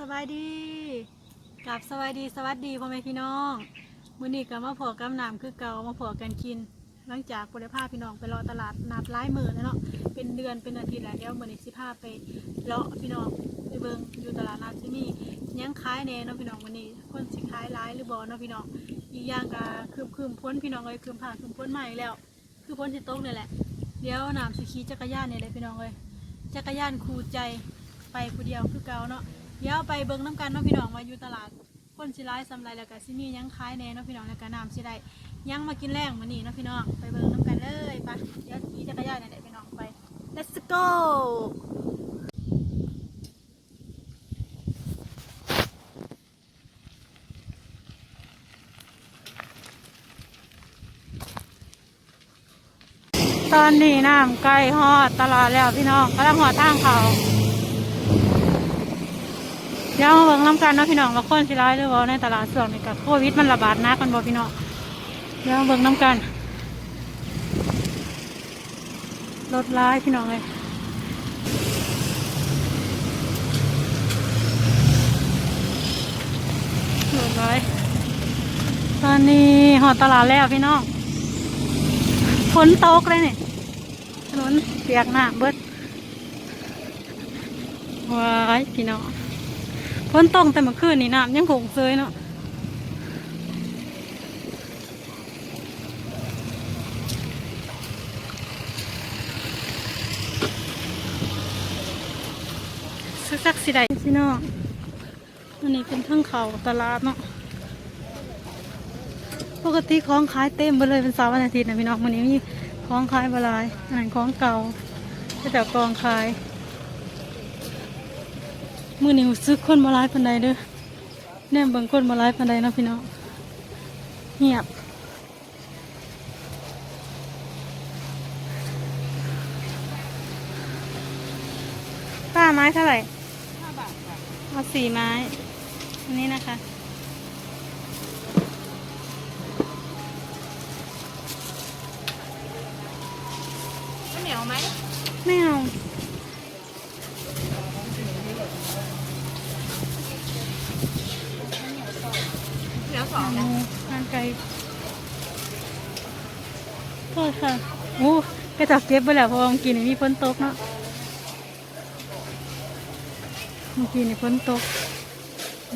สบายดีกับสบายดีสวัสดีพ่อแม่พี่น้องมื้อนี้ก็มาพอกำน้ำคือเก่ามาพอกันกิน หลังจากบริภาพี่น้องไปรอตลาดนัดร้ายมือแล้วเนาะเป็นเดือนเป็นอาทิตย์แล้วเดี๋ยวมื้อนี้สิพาไปเลาะพี่น้องไปเบิ่งอยู่ตลาดนัดที่นี่ยังขายแน่เนาะพี่น้องมื้อนี้คนสิขายร้ายหรือบ่เนาะพี่น้องอีกอย่างก็คืมคืมพ้นพี่น้องเลยคืมผ่านคืมพ้นใหม่แล้ว คือพ้นสิตกนี่แหละเดี๋ยวน้ำสิขี่จักรยานนี่เลยพี่น้องเลยจักรยานคูใจไปผู้เดียวคือเก่าเนาะ เดี๋ยวไปเบิ่งน้ำกันเนาะพี่น้องมาอยู่ตลาดคนสิร้ายสำไรแล้วก็สิมียังขายแน่เนาะพี่น้องแล้วก็น้ำสิได้ยังมากินแรงมื้อนี้เนาะพี่น้องไปเบิ่งน้ำกันเลยไปเดี๋ยวขี่จักรยานเนี่ยพี่น้องไป let's go ตอนนี้น้ำใกล้ฮอดตลาดแล้วพี่น้องกำลังหอดทางเขา ดี๋ยวมาเบิ่งน้ำกันเนาะพี่น้องว่าคนสิร้ายหรือว่าในตลาดส่วนนี่กับโควิดมันระบาดนักกันบ่พี่น้องเดี๋ยวมาเบิ่งน้ำกันรถร้ายพี่น้องเลยรถร้ายตอนนี้หอตลาดแล้วพี่น้องฝนตกเลยนี่ถนนเปียกหน้าเบิดว้ายพี่น้อง ฝนตกแต่เมื่อคืนนี่น้ำยังคงเซยเนาะสักสิได้สิเนาะอันนี้เป็นทั้งเขาตลาดเนาะปกติของขายเต็มไปเลยเป็นเสาร์วันอาทิตย์นะพี่น้องวันนี้มีของขายบลายอาหารของเก่าแต่กองขาย มือนี้ซื้อคนมาไลฟ์ปันใดเด้อแน่เบิ่งคนมาไลฟ์ปันใดนะพี่น้องเงียบป้าไม้เท่าไหร่ห้าบาทค่ะเอาสี่ไม้ อันนี้นะคะ ข้าวเหนียวไหม ไม่เอา เหนียวสอง เอางานไกลโทษค่ะโอู้กระจับเก็บไปแล้วเพราะเมื่อกี้นี่มีฝนตกเนาะเมื่อกี้นี่ฝนตก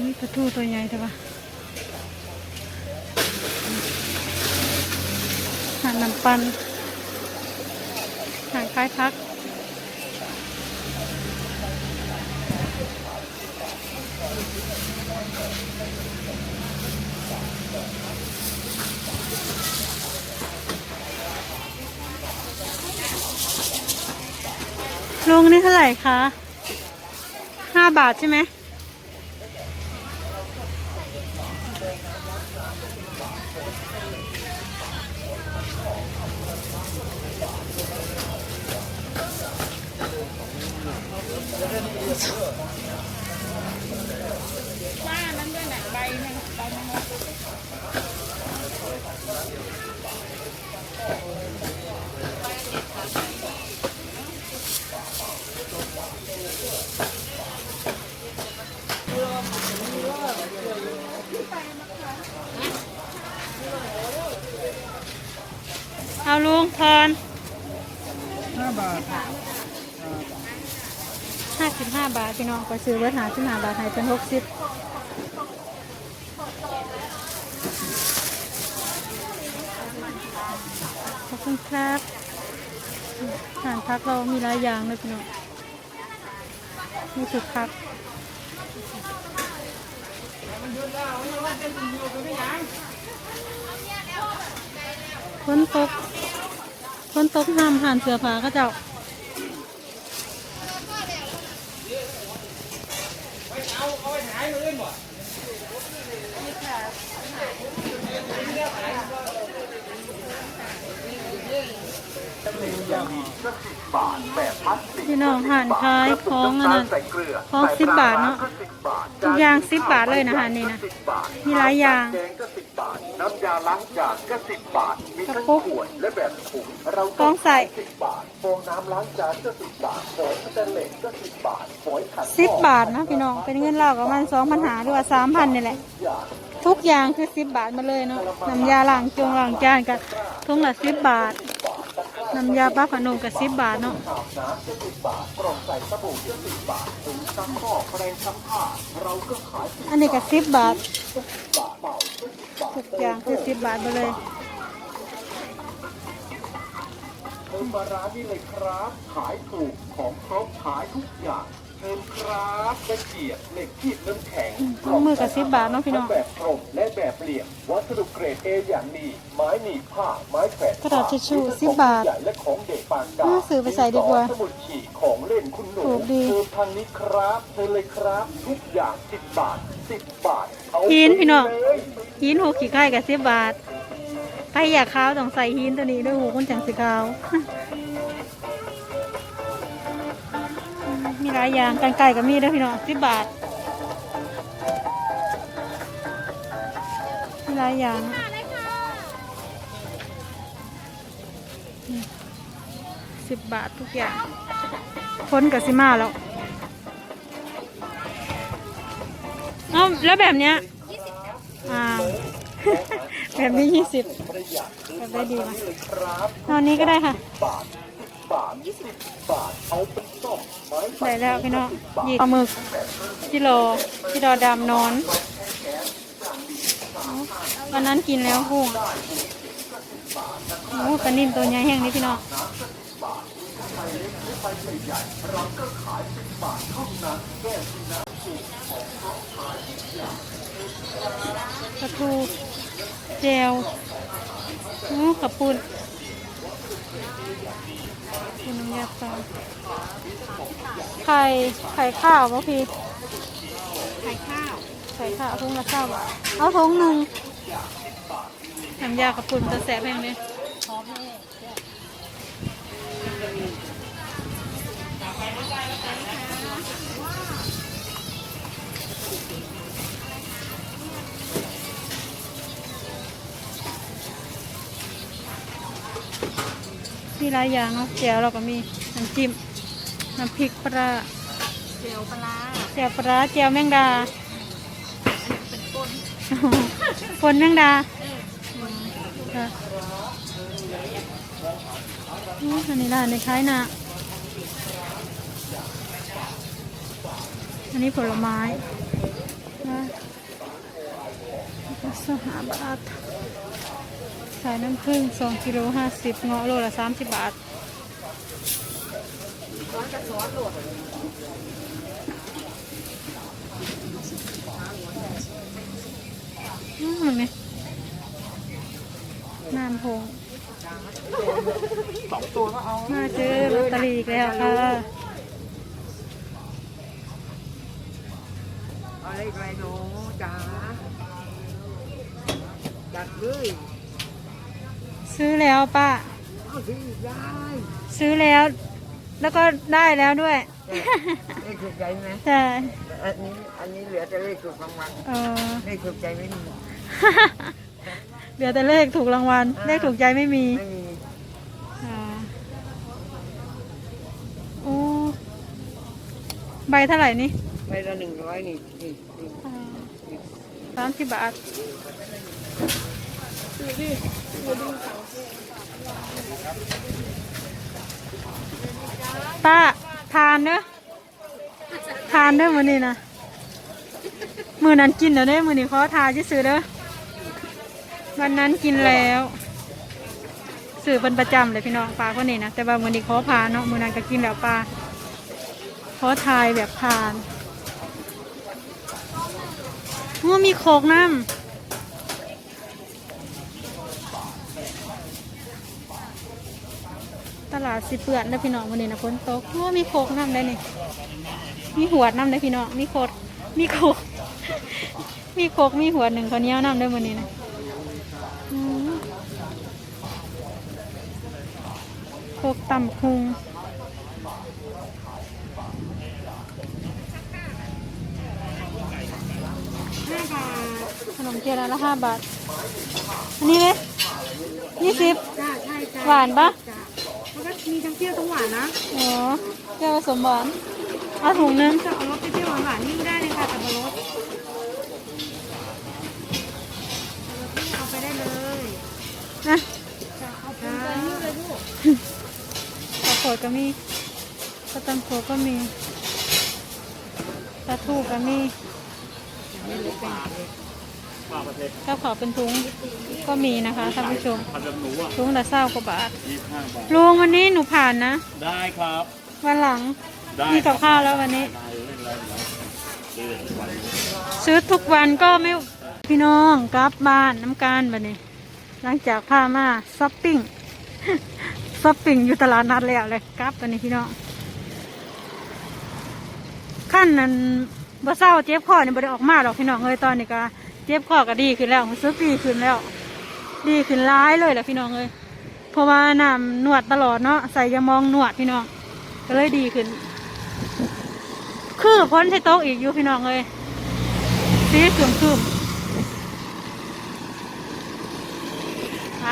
นี่กระทู้ตัวใหญ่แต่ว่าหาน้ำปันหาคล้ายพัก ลุงนี่เท่าไหร่คะห้าบาทใช่ไหม ว่านั้นด้วยนะใบหนึงใบหนึง เอาลุงทอน ห้าบาท ห้าสิบห้าบาทพี่น้องก็ซื้อเบิร์หาสิบห้าบาทให้เป็นหกสิบขอบคุณครับอาหารพักเรามีหลายอย่างเลยพี่น้องมีสุดพักฝนตกฝนตกห้ามผ่านเสือผ้าก็เจ้า ขายเลยบ่ พี่น้องห่านขายของอันนั้นของสิบบาทเนาะทุกอย่างสิบบาทเลยนะฮะนี่นะมีหลายอย่างแกงก็สิบบาทน้ำยาล้างจานก็สิบบาทมีทั้งกระปุกขวดและแบบถุงเรากองใส่สิบบาทฟองน้ำล้างจานก็สิบบาทฝอยสแตนเลสก็สิบบาทฝอยขัดสิบบาทนะพี่น้องเป็นเงินเรากับมันสองพันหาหรือว่าสามพันนี่แหละทุกอย่างคือสิบบาทมาเลยเนาะน้ำยาล้างจงล้างจานกับทุงละสิบบาท น้ำยาป้าขนมกับสิบบาทเนาะอันนี้กับสิบบาททุกอย่างคือสิบบาทไปเลยเชิญมาร้านนี้เลยครับ ขายถูกของครบขายทุกอย่าง เชิญครับตะเกียบเหล็กขีดน้ำแข็งถุงมือกับสิบบาทเนาะพี่น้อง ทั้แบบตรงและแบบเหลี่ยม วัสดุเกรดเออย่างดีไม้หนีบผ้า ไม้แขวนกระดาษทิชชู่10บาทใหญ่และของเด็กปานกลางน่าซื้อไปใส่ดีกว่าสมุดขีดของเล่นคุณหนูถูกดีเชิญทางนี้ครับเชิญเลยครับทุกอย่างสิบบาทสิบบาทเอาหินพี่น้อง เลย หินหกขีดไข่กับสิบบาทไปอยากขาวต้องใส่หินตัวนี้ด้วยหูคุณจังสีขาว มีหลายอย่างกันไก่กับมีด้วยพี่น้องสิบบาท มีหลายอย่างสิบบาททุกอย่างพ้นกับซิมาแล้วเอ้าแล้วแบบเนี้ยอ้าแบบนี้ยี่สิบแบบได้ดีนะตอนนี้ก็ได้ค่ะบาทบาทยี่สิบบาทเอาเป็นซ่อม ไม้ได้แล้วพี่น้องหยิบปลาหมึกกิโลกิโลดำนอนวันนั้นกินแล้วกุ้งโอ้ปลานิ่มตัวใหญ่แห้งนี่พี่น้องปลาทูเจลโอ้ขับปุนคุณ น้ำยาปลาไข่ไข่ข้าวป่ะพี่ไข่ข้าวไข่ข้าวทุ่งละข้าวบาทเอาทุ่งหนึ่งน้ำยากระปุ่นจะแสบแพงเลย มีหลายอย่างเนาะแจ่วเราก็มีน้ำจิ้มน้ำพริกปลาเจียวปลาร้าแจ่วปลาแจ่วแมงดาเป็นก้นปนแมงดาค่ะอืมอันนี้ร้านในคล้ายนะอันนี้ผลไม้นะสหบาท สายน้ำผึ้งสองกิโลห้าสิบเงาะโลละสามสิบบาทอนกับซอสโหลดอืมเห็นไหมน้ำพงสองตัวก็เอามาเจอลอตเตอรี่อีกแล้วค่ะอะไรไรหนูจ๋าจัดเลย ซื้อแล้วป้าเอาสิได้ซื้อแล้ว แล้วก็ได้แล้วด้วยเลขถูกใจไหมใช่อันนี้อันนี้เหลือแต่เลขถูกรางวัลเออเลขถูกใจไม่มีเหลือแต่เลขถูกรางวัลเลขถูกใจไม่มีไม่มีอ่าโอ้ใบเท่าไหร่นี่ใบละหนึ่งร้อยนี่นี่นี่สามสิบบาท ป้าทานเนอะทานเด้อมือนี้นะมือนั้นกินเด้อเด้อมือนี้เขาทานจะซื้อเด้อวันนั้นกินแล้วซื้อเป็นประจำเลยพี่น้องปลาคนนี้นะแต่ว่ามือนี้ขอพาเนาะมือนั้นก็กินแล้วปลาขอทายแบบทานว่ามีโคกน้ำ ตลาดสิเปื่อนนะพี่น้องวันนี้นะฝนตกว่ามีโคกน้ำได้นี่มีหัวดน้ำได้พี่น้องมีโคดมีโคกมีโคกมีหัวดหนึ่งคนนี้เอาน้ำได้วันนี้นะอืมพวกตำพุงขนมเทียนอันละห้าบาท อันนี้เลยยี่สิบจ้าใช่จ้าหวานปะจ้า มันก็มีทั้งเปรี้ยวทั้งหวานนะอ๋อแก้วผสมหวานเอาถุงนึงจะเอารสเปรี้ยวหวานๆนี่ก็ได้เลยค่ะแต่บรสเอาไปได้เลยนะจ้าเอาไปนี่เลยลูกข้าวโพดก็มีข้าวตังโพก็มีปลาทูก็มี ข้าวเผาเป็นถุงก็มีนะคะท่านผู้ชมผัดแบบหนูอะถุงละเศร้ากว่าบาทยี่ห้าบาทลุงวันนี้หนูผ่านนะ ได้ครับ วันหลังได้มีกับข้าวแล้ววันนี้ได้เล่นอะไรแล้วเล่นทุกวันซื้อทุกวันก็ไม่พี่น้องกลับบ้านน้ำการบันนี้ หลังจากพามาช้อปปิ้งช้อปปิ้งอยู่ตลาดนัดแล้วเลยกลับบันนี้พี่น้องขั้นนั้นบ่เศร้าเจ็บคอเนี่ยบ่ได้ออกมาหรอกพี่น้องเลยตอนนี้ก็ เจ็บคอก็ดีขึ้นแล้วรู้สึกดีขึ้นแล้ว ดีขึ้นร้ายเลยแหละพี่น้องเลยเพราะว่าน้ำหนวดตลอดเนาะใส่ยามองหนวดพี่น้อง ก็เลยดีขึ้น คือพ้นใช้โต๊ะอีกอยู่พี่น้องเลยสีขึ้มขึ้มไป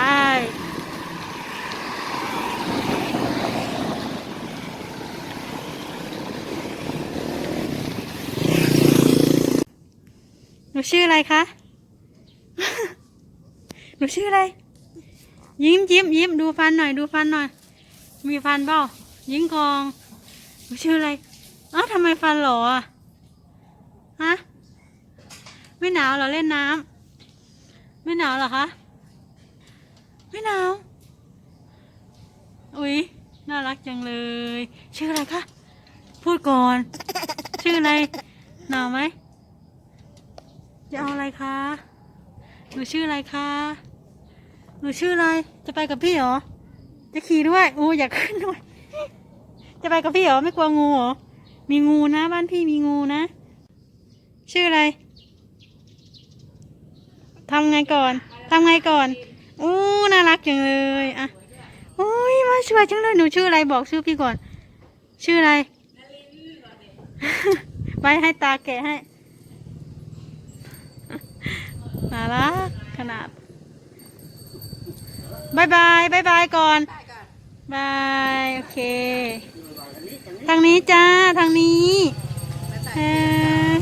หนู ชื่ออะไรคะ หนูชื่ออะไร ยิ้มยิ้มยิ้มดูฟันหน่อยดูฟันหน่อย มีฟันเปล่ายิ้งกอง หนูชื่ออะไรอ้าวทำไมฟันหล่ออะฮะ ไม่หนาวเหรอเล่นน้ำ ไม่หนาวเหรอคะ ไม่หนาว อุ๊ย น่ารักจังเลย ชื่ออะไรคะ พูดก่อน ชื่ออะไร หนาวไหม จะเอาอะไรคะ หนูชื่ออะไรคะ หนูชื่ออะไร จะไปกับพี่เหรอ จะขี่ด้วยโอ้อยากขึ้นด้วย จะไปกับพี่เหรอ ไม่กลัวงูเหรอ มีงูนะบ้านพี่มีงูนะ ชื่ออะไรทำไงก่อน ทำไงก่อน อู้น่ารักจังเลย อะโอ้ยมาสวยจังเลย หนูชื่ออะไรบอกชื่อพี่ก่อน ชื่ออะไร ไปให้ตาแกะให้ น่ารักขนาดบายบายบายบายก่อนบายโอเค ทางนี้จ้าทางนี้เออ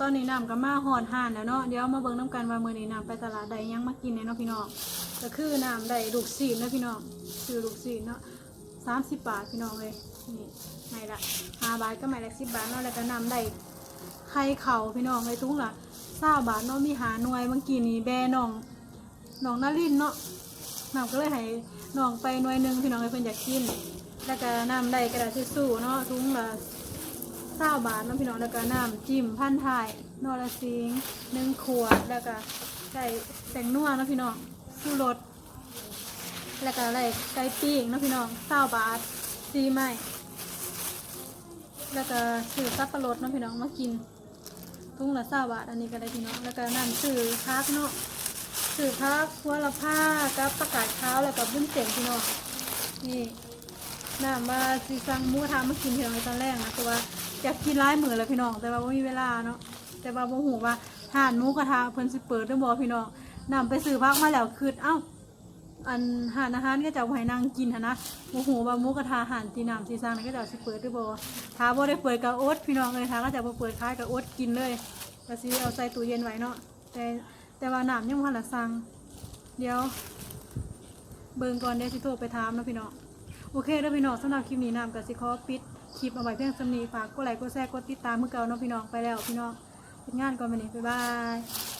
ตอนนี้น้ำก็มาหอนห่านแล้วเนาะเดี๋ยวมาเบิ่งน้ำกันว่ามื้อนี้น้ำไปตลาดใดยังมากินเนี่ยเนาะพี่น้องก็คือน้ำได้ลูกศิษย์เนาะพี่น้องซื้อลูกศิษย์เนาะสามสิบบาทพี่น้องเลยนี่ไม่ละห้าบาทก็ไม่ละสิบบาทเนาะแล้วก็น้ำได้ไข่เข่าพี่น้องเลยทุกละ เศร้าบาทเนาะมีหาหน่วยเมื่อกี้นี้แบน้องน้องนารินเนาะน้ำก็เลยให้น้องไปหน่วยหนึ่งพี่น้องเลยเพิ่นอยากกิน แล้วก็น้ำได้กระดาษทิชชู่เนาะถุงละเศร้าบาทเนาะพี่น้องแล้วก็น้ำจิ้มพันท้ายนอร์ซิงหนึ่งขวดแล้วก็ใส่แตงนัวเนาะพี่น้องสู้รสแล้วก็อะไรไก่ปิ้งเนาะพี่น้องเศร้าบาทซีไม้แล้วก็ซื้อซับปะรดเนาะพี่น้องมากิน ถุงละเศร้าบาทอันนี้ก็ได้พี่น้องแล้วก็น้ำซื้อพักเนาะซื้อพักหัวละผ้ากับประกาศเท้าแล้วก็บุ้นเสียงพี่น้องนี่น้ำมาซีซังหมูกระทามากินเพียงในตอนแรกนะแต่ว่าอยากกินร้ายมือแล้วพี่น้อง แต่ว่าไม่มีเวลาเนาะแต่ว่าโมโหว่าทานหมูกระทะเพิ่นสิเปิดด้วยบอพี่น้องนำไปซื้อพักมาแล้วคืดเอ้า อันหานอาหารก็จะเอาให้นางกินหั้นนะโมโหว่าหมูกระทะหันตีน้ำซีซังนี่ก็จะเอาสิเปิดด้วยบอถ้าบ่ได้เปิดกับโอ๊ตพี่น้องเลยถ้าก็จะบ่เปิดคล้ายกับโอ๊ตกินเลยก็สิเอาใส่ตู้เย็นไว้เนาะแต่แต่ว่าน้ำยังบ่ทันละสั่งเดี๋ยว เบิ่งก่อนเดี๋ยวสิโทรไปถามเนาะพี่น้องโอเคเด้อพี่น้องสำหรับคลิปนี้น้ำกับสิขอปิดคลิปเอาไว้เพียงสำนีฝากกดไลค์กดแชร์กดติดตามเมื่อเก่าเนาะพี่น้องไปแล้วพี่น้องเป็นงานก่อนมานี่บ๊ายบาย